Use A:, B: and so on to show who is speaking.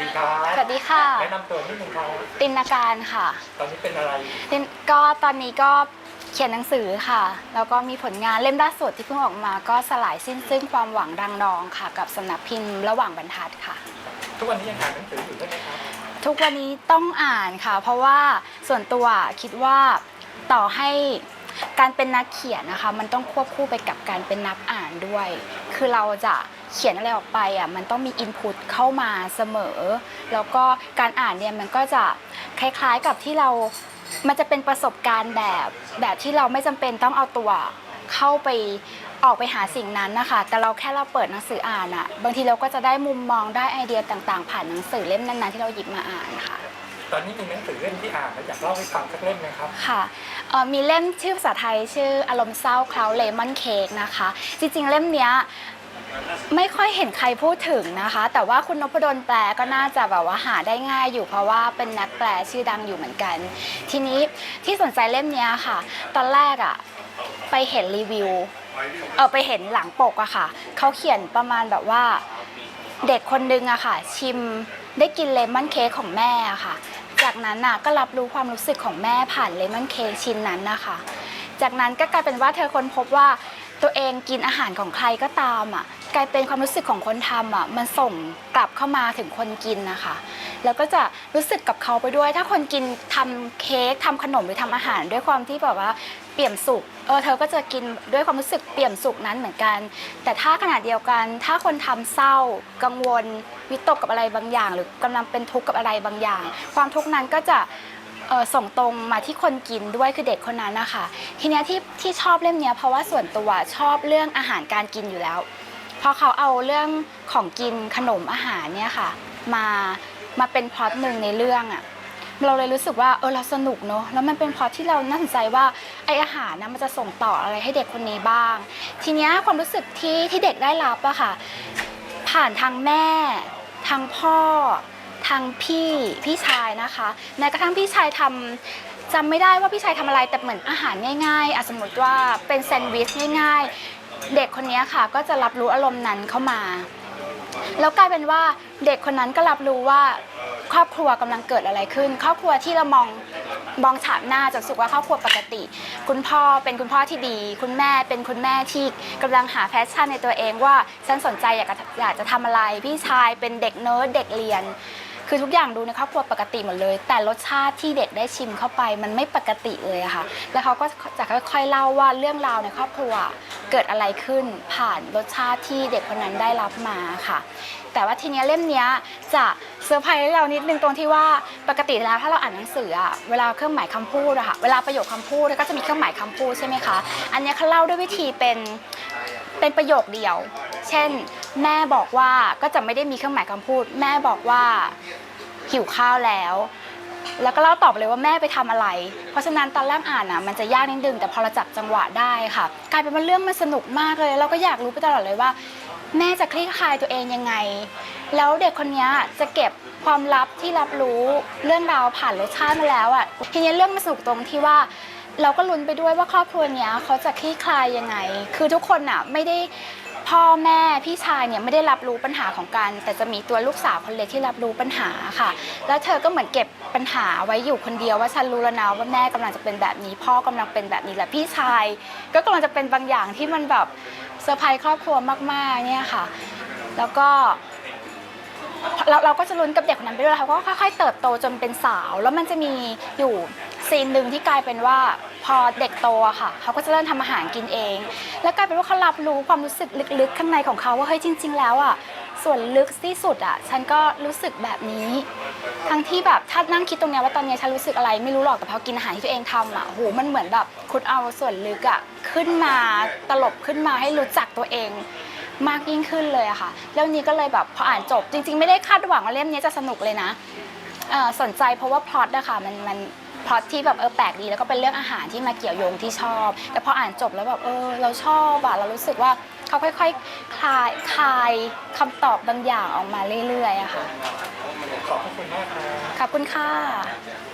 A: ดีครับ
B: สวัสดีค่ะ
A: แนะนำตัวนิดนึงครับ
B: ตินนาการค่ะ
A: ตอนนี้เป็นอะไร
B: ตินก็ตอนนี้ก็เขียนหนังสือค่ะ แล้วก็มีผลงานเล่มล่าสุดที่เพิ่งออกมาก็สลายสิ้นซึ่งความหวังรังนองค่ะ กับสำนักพิมพ์ระหว่างบรรทัดค่ะ
A: ทุกวันนี้ยังอ่านหนังสืออยู่ใช่ไหมครับ
B: ทุกวันนี้ต้องอ่านค่ะ เพราะว่าส่วนตัวคิดว่าต่อให้การเป็นนักเขียนนะคะ มันต้องควบคู่ไปกับการเป็นนักอ่านด้วย คือเราจะเขียนอะไรออกไปอะมันต้องมีอินพุตเข้ามาเสมอ แล้วก็การอ่านเนี่ยมันก็จะคล้ายๆกับที่เรา มันจะเป็นประสบการณ์แบบแบบที่เราไม่จำเป็นต้องเอาตัวเข้าไปออกไปหาสิ่งนั้นนะคะ แต่เราแค่เราเปิดหนังสืออ่านอะบางทีเราก็จะได้มุมมองได้ไอเดียต่างๆ ผ่านหนังสือเล่มนั้นๆที่เราหยิบมาอ่านค่ะ
A: ตอนนี้มีหนังสือเล่มที่อ่านแล้วอยากเล่าให้ฟังสักเล่มไหมครับ
B: ค่ะเอ่อมีเล่มชื่อภาษาไทยชื่ออารมณ์เศร้าคลาวเลมอนเค้กนะคะ จริงๆ เล่มเนี้ยไม่ค่อยเห็นใครพูดถึงนะคะ แต่ว่าคุณนพดลแปลก็น่าจะแบบว่าหาได้ง่ายอยู่เพราะว่าเป็นนักแปลชื่อดังอยู่เหมือนกัน ทีนี้ที่สนใจเล่มเนี้ยค่ะ ตอนแรกอะไปเห็นรีวิวเออไปเห็นหลังปกอะค่ะเขาเขียนประมาณแบบว่าเด็กคนนึงอะค่ะ ชิมได้กินเลมอนเค้กของแม่อะค่ะ จากนั้นน่ะก็รับรู้ความรู้สึกของแม่ผ่านเลมอนเค้กชิ้นนั้นนะคะ จากนั้นก็กลายเป็นว่าเธอค้นพบว่าตัวเองกินอาหารของใครก็ตามอะกลายเป็นความรู้สึกของคนทำอะมันส่งกลับเข้ามาถึงคนกินนะคะ แล้วก็จะรู้สึกกับเขาไปด้วย ถ้าคนกินทำเค้กทำขนมหรือทำอาหารด้วยความที่แบบว่า เปี่ยมสุขเออเธอก็จะกินด้วยความรู้สึกเปี่ยมสุขนั้นเหมือนกัน แต่ถ้าขณะเดียวกัน ถ้าคนทำเศร้า กังวล วิตกกับอะไรบางอย่าง หรือกำลังเป็นทุกข์กับอะไรบางอย่าง ความทุกข์นั้นก็จะส่งตรงมาที่คนกินด้วยคือเด็กคนนั้นนะคะทีเนี้ยที่ที่ชอบเล่มเนี้ยเพราะว่าส่วนตัวชอบเรื่องอาหารการกินอยู่แล้วพราะเขาเอาเรื่องของกินขนมอาหารเนี่ยค่ะ มามาเป็นพล็อตหนึ่งในเรื่องอะ เราเลยรู้สึกว่าเออเราสนุกเนอะแล้วมันเป็นพอที่เราน่าสนใจว่าไออาหารนะมันจะส่งต่ออะไรให้เด็กคนนี้บ้าง ทีเนี้ยความรู้สึกที่ที่เด็กได้รับอะค่ะ ผ่านทางแม่ ทางพ่อ ทางพี่พี่ชายนะคะแม้กระทั่งพี่ชายทำจำไม่ได้ว่าพี่ชายทำอะไรแต่เหมือนอาหารง่ายๆอสมมติว่าเป็นแซนด์วิชง่ายๆ เด็กคนนี้ค่ะ ก็จะรับรู้อารมณ์นั้นเข้ามา แล้วกลายเป็นว่าเด็กคนนั้นก็รับรู้ว่า ครอบครัวกำลังเกิดอะไรขึ้น ครอบครัวที่เรามองมองฉาบหน้าจากสุขว่าครอบครัวปกติ คุณพ่อเป็นคุณพ่อที่ดี คุณแม่เป็นคุณแม่ที่กำลังหาแพชชั่นในตัวเองว่าฉันสนใจอยากจะอยากจะทำอะไร พี่ชายเป็นเด็กเนิร์ดเด็กเรียน คือทุกอย่างดูในครอบครัวปกติหมดเลย แต่รสชาติที่เด็กได้ชิมเข้าไปมันไม่ปกติเลยอะค่ะ แล้วเขาก็จะค่อยๆเล่าว่าเรื่องราวในครอบครัวเกิดอะไรขึ้นผ่านรสชาติที่เด็กคนนั้นได้รับมาค่ะ แต่ว่าทีเนี้ยเล่มเนี้ยจะเซอร์ไพรส์เรานิดนึงตรงที่ว่าปกติแล้วถ้าเราอ่านหนังสืออะเวลาเครื่องหมายคำพูดอะค่ะเวลาประโยคคำพูดก็จะมีเครื่องหมายคำพูดใช่ไหมคะ อันเนี้ยเขาเล่าด้วยวิธีเป็นเป็นประโยคเดียว เช่น แม่บอกว่าก็จะไม่ได้มีเครื่องหมายคำพูด แม่บอกว่าหิวข้าวแล้ว แล้วก็เล่าตอบเลยว่าแม่ไปทำอะไร เพราะฉะนั้นตอนแรกอ่านอะมันจะยากนิดนึงแต่พอเราจับจังหวะได้ค่ะ กลายเป็นว่าเรื่องมันสนุกมากเลย เราก็อยากรู้ไปตลอดเลยว่า แม่จะคลี่คลายตัวเองยังไง แล้วเด็กคนนี้จะเก็บความลับที่รับรู้เรื่องราวผ่านรสชาติมาแล้วอะทีนี้เรื่องมันสนุกตรงที่ว่าเราก็ลุ้นไปด้วยว่าครอบครัวเนี้ยเขาจะคลี่คลายยังไง คือทุกคนอะไม่ได้ พ่อแม่พี่ชายเนี่ยไม่ได้รับรู้ปัญหาของกัน แต่จะมีตัวลูกสาวคนเล็กที่รับรู้ปัญหาค่ะ แล้วเธอก็เหมือนเก็บปัญหาไว้อยู่คนเดียวว่าฉันรู้แล้วนะว่าแม่กำลังจะเป็นแบบนี้ พ่อกำลังเป็นแบบนี้และพี่ชาย ก็กำลังจะเป็นบางอย่างที่มันแบบเซอร์ไพรส์ครอบครัวมากๆเนี่ยค่ะ แล้วก็เราเราก็จะลุ้นกับเด็กคนนั้นไปด้วยเขาก็ค่อยๆเติบโตจนเป็นสาว แล้วมันจะมีอยู่ซีนหนึ่งที่กลายเป็นว่า พอเด็กโตอะค่ะเขาก็จะเริ่มทำอาหารกินเอง แล้วกลายเป็นว่าเขารับรู้ความรู้สึกลึกๆ ข้างในของเขาว่าเฮ้ยจริง ๆ แล้วอะส่วนลึกที่สุดอะฉันก็รู้สึกแบบนี้ ทั้งที่แบบถ้านั่งคิดตรงเนี้ยว่าตอนเนี้ยฉันรู้สึกอะไรไม่รู้หรอกแต่พอกินอาหารที่ตัวเองทำอะโหมันเหมือนแบบคุณเอาส่วนลึกอะขึ้นมาตลบขึ้นมาให้รู้จักตัวเอง มากยิ่งขึ้นเลยอะค่ะแล้วนี้ก็เลยแบบพออ่านจบจริง ๆ ไม่ได้คาดหวังว่าเล่มนี้จะสนุกเลยนะเอ่อสนใจเพราะว่าพล็อตอะค่ะมันมัน พล็อตที่แบบเออแปลกดีแล้วก็เป็นเรื่องอาหารที่มาเกี่ยวโยงที่ชอบ แต่พออ่านจบแล้วแบบเออเราชอบอะเรารู้สึกว่าเขาค่อยๆคลายคลายคำตอบบางอย่างออกมาเรื่อยๆอะค่ะ
A: ขอบพระคุณมากครับ
B: ขอบคุณค่ะ